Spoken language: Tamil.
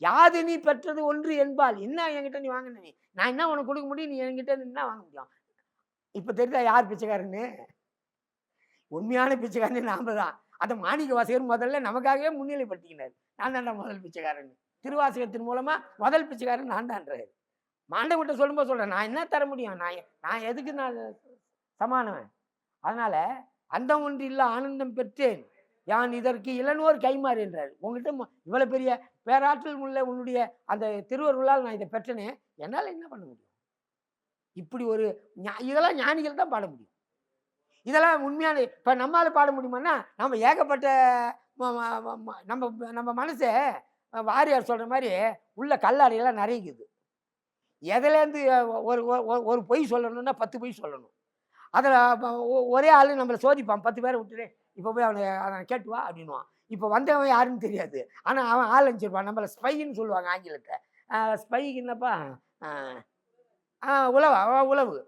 யாது நீ பெற்றது ஒன்று என்பால் என்ன என்கிட்ட நீ வாங்கின நீ? நான் என்ன உனக்கு கொடுக்க முடியும்? நீ என்கிட்ட என்ன வாங்க முடியும். இப்போ தெரியுதா யார் பிச்சைக்காரன்னு? உண்மையான பிச்சைக்காரன்னு நாம தான். அந்த மாணிக்க வாசகர் முதல்ல நமக்காகவே முன்னிலைப்படுத்திக்கினார். நான் தான்டா முதல் பிச்சைக்காரன் திருவாசகத்தின் மூலமா முதல் பிச்சைக்காரன் நான் தான்றாரு. மாண்டவங்கிட்ட சொல்லும்போது சொல்கிறேன் நான் என்ன தர முடியும்? நான் நான் எதுக்கு நான் சமானவன்? அதனால் அந்த ஒன்று இல்லை ஆனந்தம் பெற்றேன். யான் இதற்கு இளநோர் கைமாறு என்றார். உங்கள்கிட்ட ம- பெரிய பேராற்றல் உள்ள உன்னுடைய அந்த திருவருளால் நான் இதை பெற்றனே என்னால் என்ன பண்ண முடியும்? இப்படி ஒரு ஞா- இதெல்லாம் ஞானிகள் தான் பாட முடியும். இதெல்லாம் உண்மையான இப்போ நம்மளால் பாட முடியுமான்னா நம்ம ஏகப்பட்ட நம்ம நம்ம மனசை வாரியார் சொல்கிற மாதிரி உள்ள கல்லாடையெல்லாம் நிறையுது எதுலேருந்து ஒரு ஒரு- ஒரு பொய் சொல்லணும்னா பத்து பொய் சொல்லணும். அதில் ஒரே ஆள் நம்மளை சோதிப்பான். பத்து பேரை விட்டுட்டு இப்போ போய் அவனை அவனை கேட்டு வா அப்படின்னுவான். இப்போ வந்தவன் யாருன்னு தெரியாது. ஆனால் அவன் ஆள் அனுப்பிச்சிருப்பான். நம்மளை ஸ்பைன்னு சொல்லுவாங்க ஆங்கிலத்தை ஸ்பைக்கு என்னப்பா? உழவா ஆஹ், அவன்